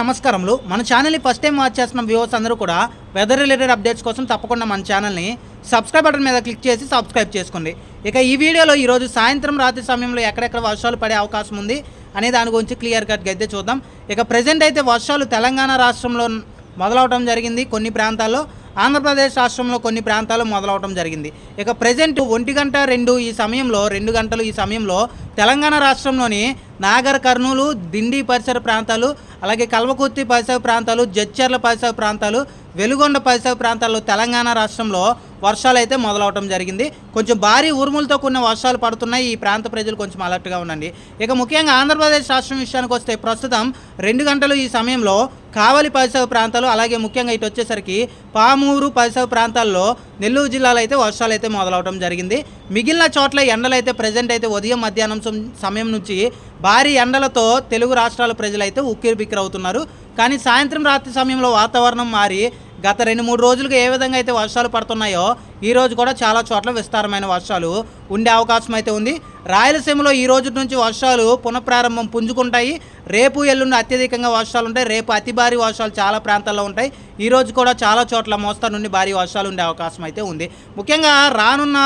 నమస్కారంలో మన ఛానల్ని first time watch చేస్తున్న వ్యూవర్స్ అందరూ కూడా వెదర్ రిలేటెడ్ అప్డేట్స్ కోసం తప్పకుండా మన ఛానల్ని సబ్స్క్రైబ్ బటన్ మీద క్లిక్ చేసి సబ్స్క్రైబ్ చేసుకోండి. ఇక ఈ వీడియోలో ఈరోజు సాయంత్రం రాత్రి సమయంలో ఎక్కడెక్కడ వర్షాలు పడే అవకాశం ఉంది అనే దాని గురించి క్లియర్ కట్గా అయితే చూద్దాం. ఇక ప్రజెంట్ అయితే వర్షాలు తెలంగాణ రాష్ట్రంలో మొదలవడం జరిగింది కొన్ని ప్రాంతాల్లో. ఆంధ్రప్రదేశ్ రాష్ట్రంలో కొన్ని ప్రాంతాలు మొదలవడం జరిగింది. ఇక ప్రజెంట్ ఒంటి గంట రెండు ఈ సమయంలో రెండు గంటలు ఈ సమయంలో తెలంగాణ రాష్ట్రంలోని నాగర్ కర్నూలు దిండి పరిసర ప్రాంతాలు అలాగే కల్వకుర్తి పరిసర ప్రాంతాలు జడ్చర్ల పరిసర ప్రాంతాలు వెలుగొండ పరిసర ప్రాంతాల్లో తెలంగాణ రాష్ట్రంలో వర్షాలు అయితే మొదలవటం జరిగింది. కొంచెం భారీ ఉరుములతో కూడిన వర్షాలు పడుతున్నాయి. ఈ ప్రాంత ప్రజలు కొంచెం అలర్ట్గా ఉండండి. ఇక ముఖ్యంగా ఆంధ్రప్రదేశ్ రాష్ట్రం విషయానికి వస్తే ప్రస్తుతం రెండు గంటలు ఈ సమయంలో కావలి పరిసర ప్రాంతాలు అలాగే ముఖ్యంగా ఇటు వచ్చేసరికి పామూరు పరిసర ప్రాంతాల్లో నెల్లూరు జిల్లాలో అయితే వర్షాలు అయితే మొదలవడం జరిగింది. మిగిలిన చోట్ల ఎండలు అయితే ప్రజెంట్ అయితే ఉదయం మధ్యాహ్నం సమయం నుంచి భారీ ఎండలతో తెలుగు రాష్ట్రాల ప్రజలు అయితే ఉక్కిరి కానీ సాయంత్రం రాత్రి సమయంలో వాతావరణం మారి గత రెండు మూడు రోజులుగా ఏ విధంగా అయితే వర్షాలు పడుతున్నాయో ఈ రోజు కూడా చాలా చోట్ల విస్తారమైన వర్షాలు ఉండే అవకాశం అయితే ఉంది. రాయలసీమలో ఈ రోజు నుంచి వర్షాలు పునఃప్రారంభం పుంజుకుంటాయి. రేపు ఎల్లుండి అత్యధికంగా వర్షాలు ఉంటాయి. రేపు అతి భారీ వర్షాలు చాలా ప్రాంతాల్లో ఉంటాయి. ఈ రోజు కూడా చాలా చోట్ల మోస్తరు నుండి భారీ వర్షాలు ఉండే అవకాశం అయితే ఉంది. ముఖ్యంగా రానున్న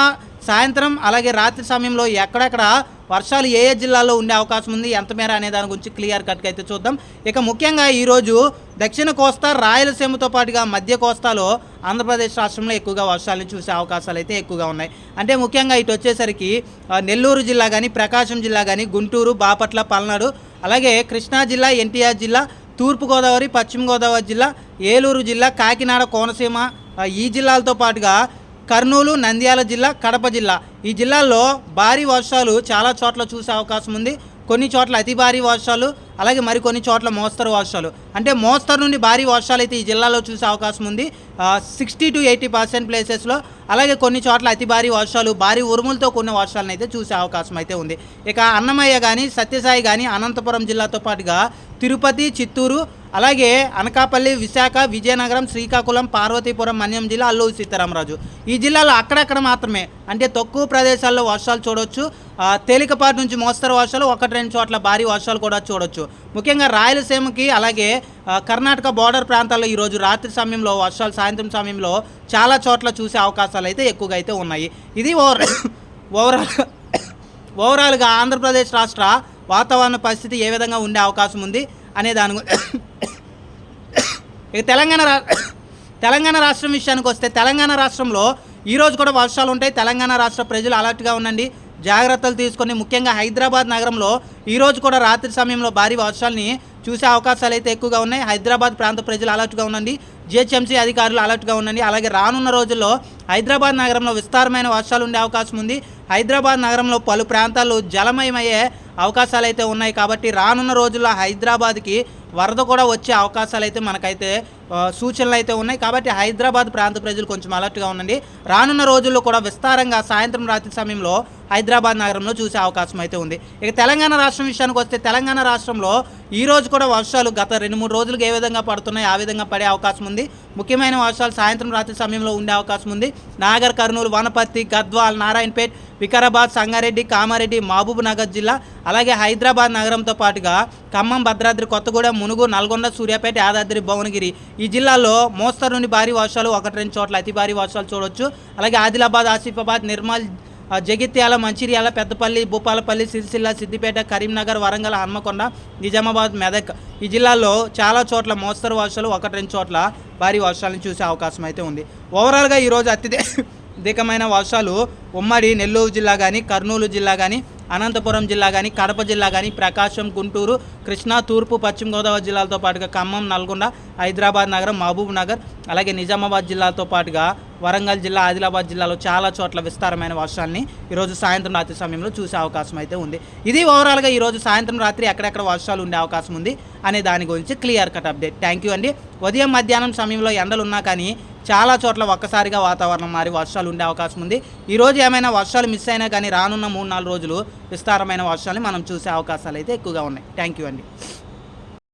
సాయంత్రం అలాగే రాత్రి సమయంలో ఎక్కడెక్కడ వర్షాలు ఏ ఏ జిల్లాల్లో ఉండే అవకాశం ఉంది ఎంత మేర అనే దాని గురించి క్లియర్ కట్గా అయితే చూద్దాం. ఇక ముఖ్యంగా ఈరోజు దక్షిణ కోస్తా రాయలసీమతో పాటుగా మధ్య కోస్తాలో ఆంధ్రప్రదేశ్ రాష్ట్రంలో ఎక్కువగా వర్షాలను చూసే అవకాశాలు అయితే ఎక్కువగా ఉన్నాయి. అంటే ముఖ్యంగా ఇటు వచ్చేసరికి నెల్లూరు జిల్లా కానీ ప్రకాశం జిల్లా కానీ గుంటూరు బాపట్ల పల్నాడు అలాగే కృష్ణా జిల్లా ఎన్టీఆర్ జిల్లా తూర్పుగోదావరి పశ్చిమ గోదావరి జిల్లా ఏలూరు జిల్లా కాకినాడ కోనసీమ ఈ జిల్లాలతో పాటుగా కర్నూలు నంద్యాల జిల్లా కడప జిల్లా. ఈ జిల్లాల్లో భారీ వర్షాలు చాలా చోట్ల చూసే అవకాశం ఉంది. కొన్ని చోట్ల అతి భారీ వర్షాలు అలాగే మరికొన్ని చోట్ల మోస్తరు వర్షాలు. అంటే మోస్తరు నుండి భారీ వర్షాలు అయితే ఈ జిల్లాలో చూసే అవకాశం ఉంది. సిక్స్టీ టు ఎయిటీ పర్సెంట్ ప్లేసెస్లో అలాగే కొన్ని చోట్ల అతి భారీ వర్షాలు భారీ ఉరుములతో కూడిన వర్షాలను అయితే చూసే అవకాశం అయితే ఉంది. ఇక అన్నమయ్య కానీ సత్యసాయి కానీ అనంతపురం జిల్లాతో పాటుగా తిరుపతి చిత్తూరు అలాగే అనకాపల్లి విశాఖ విజయనగరం శ్రీకాకుళం పార్వతీపురం మన్యం జిల్లా అల్లూరు సీతారామరాజు. ఈ జిల్లాలో అక్కడక్కడ మాత్రమే. అంటే తక్కువ ప్రదేశాల్లో వర్షాలు చూడవచ్చు తేలికపాటి నుంచి మోస్తరు వర్షాలు ఒకటి రెండు చోట్ల భారీ వర్షాలు కూడా చూడొచ్చు. ముఖ్యంగా రాయలసీమకి అలాగే కర్ణాటక బార్డర్ ప్రాంతాల్లో ఈరోజు రాత్రి సమయంలో వర్షాలు సాయంత్రం సమయంలో చాలా చోట్ల చూసే అవకాశాలు అయితే ఎక్కువగా అయితే ఉన్నాయి. ఇది ఓవర్ ఓవరాల్ ఓవరాల్గా ఆంధ్రప్రదేశ్ రాష్ట్ర వాతావరణ పరిస్థితి ఏ విధంగా ఉండే అవకాశం ఉంది అనే దాని గురించి ఇక తెలంగాణ రా తెలంగాణ రాష్ట్రం విషయానికి వస్తే తెలంగాణ రాష్ట్రంలో ఈరోజు కూడా వర్షాలు ఉంటాయి. తెలంగాణ రాష్ట్ర ప్రజలు అలర్ట్గా ఉండండి. జాగ్రత్తలు తీసుకొని ముఖ్యంగా హైదరాబాద్ నగరంలో ఈరోజు కూడా రాత్రి సమయంలో భారీ వర్షాలని చూసే అవకాశాలు అయితే ఎక్కువగా ఉన్నాయి. హైదరాబాద్ ప్రాంత ప్రజలు అలర్ట్గా ఉండండి. జిహెచ్ఎంసీ అధికారులు అలర్ట్గా ఉండండి. అలాగే రానున్న రోజుల్లో హైదరాబాద్ నగరంలో విస్తారమైన వర్షాలు ఉండే అవకాశం ఉంది. హైదరాబాద్ నగరంలో పలు ప్రాంతాలు జలమయమయ్యే అవకాశాలు అయితే ఉన్నాయి. కాబట్టి రానున్న రోజుల్లో హైదరాబాద్కి వరద కూడా వచ్చే అవకాశాలు అయితే మనకైతే సూచనలు అయితే ఉన్నాయి. కాబట్టి హైదరాబాద్ ప్రాంత ప్రజలు కొంచెం అలర్ట్గా ఉండండి. రానున్న రోజుల్లో కూడా విస్తారంగా సాయంత్రం రాత్రి సమయంలో హైదరాబాద్ నగరంలో చూసే అవకాశం అయితే ఉంది. ఇక తెలంగాణ రాష్ట్రం విషయానికి వస్తే తెలంగాణ రాష్ట్రంలో ఈ రోజు కూడా వర్షాలు గత రెండు మూడు రోజులుగా ఏ విధంగా పడుతున్నాయి ఆ విధంగా పడే అవకాశం ఉంది. ముఖ్యమైన వర్షాలు సాయంత్రం రాత్రి సమయంలో ఉండే అవకాశం ఉంది. నాగర్ కర్నూలు వనపర్తి గద్వాల్ నారాయణపేట్ వికారాబాద్ సంగారెడ్డి కామారెడ్డి మహబూబ్ నగర్ జిల్లా అలాగే హైదరాబాద్ నగరంతో పాటుగా ఖమ్మం భద్రాద్రి కొత్తగూడెం మునుగు నల్గొండ సూర్యాపేట యాదాద్రి భువనగిరి ఈ జిల్లాలో మోస్తరు నుండి భారీ వర్షాలు ఒకటి రెండు చోట్ల అతి భారీ వర్షాలు చూడొచ్చు. అలాగే ఆదిలాబాద్ ఆసిఫాబాద్ నిర్మల్ జగిత్యాల మంచిర్యాల పెద్దపల్లి భూపాలపల్లి సిరిసిల్ల సిద్దిపేట కరీంనగర్ వరంగల్ హన్మకొండ నిజామాబాద్ మెదక్ ఈ జిల్లాల్లో చాలా చోట్ల మోస్తరు వర్షాలు ఒకటి రెండు చోట్ల భారీ వర్షాలను చూసే అవకాశం అయితే ఉంది. ఓవరాల్గా ఈరోజు అత్యధికమైన వర్షాలు ఉమ్మడి నెల్లూరు జిల్లా కానీ కర్నూలు జిల్లా కానీ అనంతపురం జిల్లా కానీ కడప జిల్లా కానీ ప్రకాశం గుంటూరు కృష్ణా తూర్పు పశ్చిమ గోదావరి జిల్లాలతో పాటుగా ఖమ్మం నల్గొండ హైదరాబాద్ నగరం మహబూబ్ నగర్ అలాగే నిజామాబాద్ జిల్లాతో పాటుగా వరంగల్ జిల్లా ఆదిలాబాద్ జిల్లాలో చాలా చోట్ల విస్తారమైన వర్షాన్ని ఈరోజు సాయంత్రం రాత్రి సమయంలో చూసే అవకాశం అయితే ఉంది. ఇది ఓవరాల్గా ఈరోజు సాయంత్రం రాత్రి ఎక్కడెక్కడ వర్షాలు ఉండే అవకాశం ఉంది అనే దాని గురించి clear cut update. Thank you అండి. ఉదయం మధ్యాహ్నం సమయంలో ఎండలున్నా కానీ చాలా చోట్ల ఒక్కసారిగా వాతావరణం మారి వర్షాలు ఉండే అవకాశం ఉంది. ఈరోజు ఏమైనా వర్షాలు మిస్ అయినా కానీ రానున్న మూడు నాలుగు రోజులు విస్తారమైన వర్షాలు మనం చూసే అవకాశాలు అయితే ఎక్కువగా ఉన్నాయి. థ్యాంక్ యూ అండి.